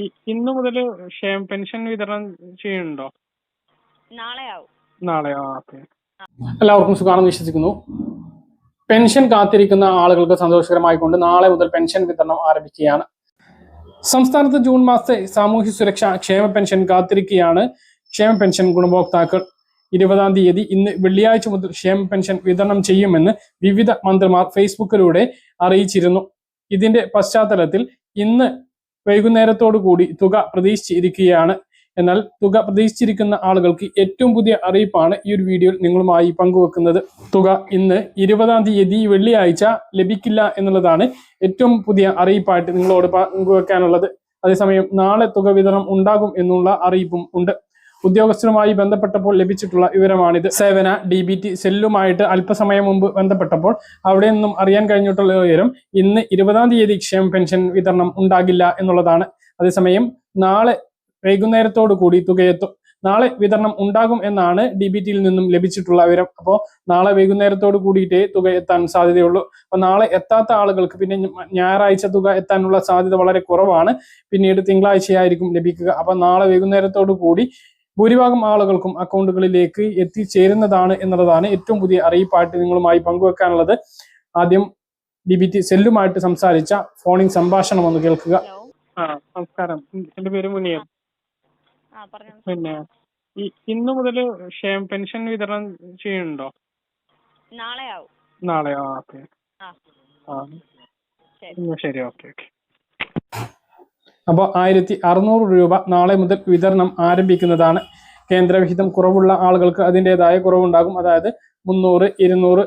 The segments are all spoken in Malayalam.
ഈ ഇന്ന് മുതൽ ക്ഷേമ പെൻഷൻ വിതരണം ചെയ്യുന്നുണ്ടോ? ഓക്കെ. എല്ലാവർക്കും സുഖാണെന്ന് വിശ്വസിക്കുന്നു. പെൻഷൻ കാത്തിരിക്കുന്ന ആളുകൾക്ക് സന്തോഷകരമായിക്കൊണ്ട് നാളെ മുതൽ പെൻഷൻ വിതരണം ആരംഭിക്കുകയാണ്. സംസ്ഥാനത്ത് ജൂൺ മാസത്തെ സാമൂഹ്യ സുരക്ഷ ക്ഷേമ പെൻഷൻ കാത്തിരിക്കുകയാണ് ക്ഷേമ പെൻഷൻ ഗുണഭോക്താക്കൾ. ഇരുപതാം തീയതി ഇന്ന് വെള്ളിയാഴ്ച മുതൽ ക്ഷേമ പെൻഷൻ വിതരണം ചെയ്യുമെന്ന് വിവിധ മന്ത്രിമാർ ഫേസ്ബുക്കിലൂടെ അറിയിച്ചിരുന്നു. ഇതിന്റെ പശ്ചാത്തലത്തിൽ ഇന്ന് വൈകുന്നേരത്തോടു കൂടി തുക പ്രതീക്ഷിച്ചിരിക്കുകയാണ്. എന്നാൽ തുക പ്രതീക്ഷിച്ചിരിക്കുന്ന ആളുകൾക്ക് ഏറ്റവും പുതിയ അറിയിപ്പാണ് ഈ ഒരു വീഡിയോയിൽ നിങ്ങളുമായി പങ്കുവെക്കുന്നത്. തുക ഇന്ന് ഇരുപതാം തീയതി വെള്ളിയാഴ്ച ലഭിക്കില്ല എന്നുള്ളതാണ് ഏറ്റവും പുതിയ അറിയിപ്പായിട്ട് നിങ്ങളോട് പങ്കുവെക്കാനുള്ളത്. അതേസമയം നാളെ തുക വിതരണം ഉണ്ടാകും എന്നുള്ള അറിയിപ്പും ഉണ്ട്. ഉദ്യോഗസ്ഥരുമായി ബന്ധപ്പെട്ടപ്പോൾ ലഭിച്ചിട്ടുള്ള വിവരമാണിത്. സേവന ഡി ബി ടി സെല്ലുമായിട്ട് അല്പസമയം മുമ്പ് ബന്ധപ്പെട്ടപ്പോൾ അവിടെ നിന്നും അറിയാൻ കഴിഞ്ഞിട്ടുള്ള വിവരം ഇന്ന് ഇരുപതാം തീയതി ക്ഷേമ പെൻഷൻ വിതരണം ഉണ്ടാകില്ല എന്നുള്ളതാണ്. അതേസമയം നാളെ വൈകുന്നേരത്തോടു കൂടി തുകയെത്തും. നാളെ വിതരണം ഉണ്ടാകും എന്നാണ് ഡി ബി ടിയിൽ നിന്നും ലഭിച്ചിട്ടുള്ള വിവരം. അപ്പോൾ നാളെ വൈകുന്നേരത്തോട് കൂടിയിട്ടേ തുക എത്താൻ സാധ്യതയുള്ളൂ. അപ്പോൾ നാളെ എത്താത്ത ആളുകൾക്ക് പിന്നെ ഞായറാഴ്ച തുക എത്താനുള്ള സാധ്യത വളരെ കുറവാണ്. പിന്നീട് തിങ്കളാഴ്ചയായിരിക്കും ലഭിക്കുക. അപ്പോൾ നാളെ വൈകുന്നേരത്തോടു കൂടി ഭൂരിഭാഗം ആളുകൾക്കും അക്കൗണ്ടുകളിലേക്ക് എത്തിച്ചേരുന്നതാണ് എന്നുള്ളതാണ് ഏറ്റവും പുതിയ അറിയിപ്പായിട്ട് നിങ്ങളുമായി പങ്കുവെക്കാനുള്ളത്. ആദ്യം ഡി ബി ടി സെല്ലുമായിട്ട് സംസാരിച്ച ഫോണിംഗ് സംഭാഷണം ഒന്ന് കേൾക്കുക. ആ നമസ്കാരം. എന്റെ പേര് മുനിയർ ആ പറഞ്ഞു. പിന്നെ ഈ ഇന്ന് മുതൽ ക്ഷേമ പെൻഷൻ വിതരണം ചെയ്യുന്നുണ്ടോ? നാളെ ആവും നാളെ ആ ഓക്കെ. ആ. ശരി. Okay okay. അപ്പോൾ ആയിരത്തി അറുന്നൂറ് രൂപ നാളെ മുതൽ വിതരണം ആരംഭിക്കുന്നതാണ്. കേന്ദ്രവിഹിതം കുറവുള്ള ആളുകൾക്ക് അതിന്റെതായ കുറവുണ്ടാകും. അതായത് മുന്നൂറ് ഇരുന്നൂറ്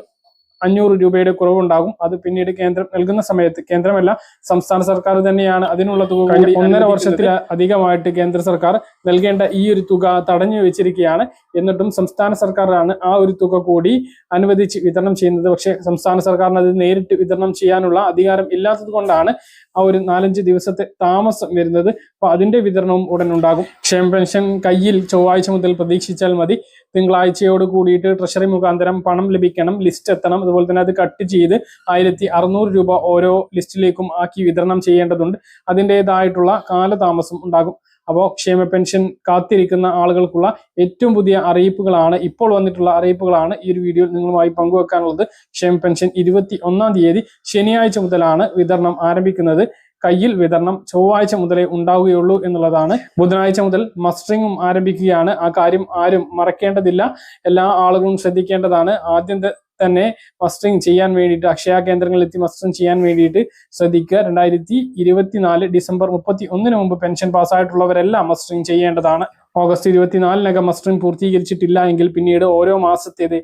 അഞ്ഞൂറ് രൂപയുടെ കുറവുണ്ടാകും. അത് പിന്നീട് കേന്ദ്രം നൽകുന്ന സമയത്ത് കേന്ദ്രമല്ല സംസ്ഥാന സർക്കാർ തന്നെയാണ് അതിനുള്ള തുക ഒന്നര വർഷത്തിൽ അധികമായിട്ട് കേന്ദ്ര സർക്കാർ നൽകേണ്ട ഈ ഒരു തുക തടഞ്ഞു വെച്ചിരിക്കുകയാണ്. എന്നിട്ടും സംസ്ഥാന സർക്കാരാണ് ആ ഒരു തുക കൂടി അനുവദിച്ച് വിതരണം ചെയ്യുന്നത്. പക്ഷേ സംസ്ഥാന സർക്കാരിന് അത് നേരിട്ട് വിതരണം ചെയ്യാനുള്ള അധികാരം ഇല്ലാത്തത് കൊണ്ടാണ് ആ ഒരു നാലഞ്ച് ദിവസത്തെ താമസം വരുന്നത്. അപ്പൊ അതിന്റെ വിതരണവും ഉടൻ ഉണ്ടാകും. ക്ഷേമ പെൻഷൻ കയ്യിൽ ചൊവ്വാഴ്ച മുതൽ പ്രതീക്ഷിച്ചാൽ മതി. തിങ്കളാഴ്ചയോട് കൂടിയിട്ട് ട്രഷറി മുഖാന്തരം പണം ലഭിക്കണം ലിസ്റ്റ് എത്തണം. അതുപോലെ തന്നെ അത് കട്ട് ചെയ്ത് ആയിരത്തി അറുന്നൂറ് രൂപ ഓരോ ലിസ്റ്റിലേക്കും ആക്കി വിതരണം ചെയ്യേണ്ടതുണ്ട്. അതിന്റെതായിട്ടുള്ള കാലതാമസം ഉണ്ടാകും. അപ്പോൾ ക്ഷേമ പെൻഷൻ കാത്തിരിക്കുന്ന ആളുകൾക്കുള്ള ഏറ്റവും പുതിയ അറിയിപ്പുകളാണ് ഇപ്പോൾ വന്നിട്ടുള്ള അറിയിപ്പുകളാണ് ഈ ഒരു വീഡിയോയിൽ നിങ്ങളുമായി പങ്കുവെക്കാനുള്ളത്. ക്ഷേമ പെൻഷൻ ഇരുപത്തി ഒന്നാം തീയതി ശനിയാഴ്ച മുതലാണ് വിതരണം ആരംഭിക്കുന്നത്. കയ്യിൽ വിതരണം ചൊവ്വാഴ്ച മുതലേ ഉണ്ടാവുകയുള്ളൂ എന്നുള്ളതാണ്. ബുധനാഴ്ച മുതൽ മസ്റ്ററിങ്ങും ആരംഭിക്കുകയാണ്. ആ കാര്യം ആരും മറക്കേണ്ടതില്ല. എല്ലാ ആളുകളും ശ്രദ്ധിക്കേണ്ടതാണ്. ആദ്യം ത- തന്നെ മസ്റ്ററിങ് ചെയ്യാൻ വേണ്ടിയിട്ട് അക്ഷയ കേന്ദ്രങ്ങളിൽ എത്തി മസ്റ്ററിങ് ചെയ്യാൻ വേണ്ടിയിട്ട് ശ്രദ്ധിക്കുക. രണ്ടായിരത്തി ഇരുപത്തിനാല് ഡിസംബർ മുപ്പത്തി ഒന്നിന് മുമ്പ് പെൻഷൻ പാസ്സായിട്ടുള്ളവരെല്ലാം മസ്റ്ററിങ് ചെയ്യേണ്ടതാണ്. ഓഗസ്റ്റ് ഇരുപത്തിനാലിനകം മസ്റ്ററിങ് പൂർത്തീകരിച്ചിട്ടില്ല എങ്കിൽ പിന്നീട് ഓരോ മാസത്തേത്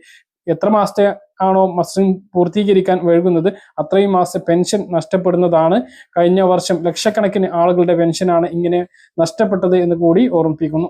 എത്ര മാസത്തെ ആണോ മസ്റ്ററിങ് പൂർത്തീകരിക്കാൻ വൈകുന്നത് അത്രയും മാസം പെൻഷൻ നഷ്ടപ്പെടുന്നതാണ്. കഴിഞ്ഞ വർഷം ലക്ഷക്കണക്കിന് ആളുകളുടെ പെൻഷനാണ് ഇങ്ങനെ നഷ്ടപ്പെട്ടത് എന്ന് കൂടി ഓർമ്മിപ്പിക്കുന്നു.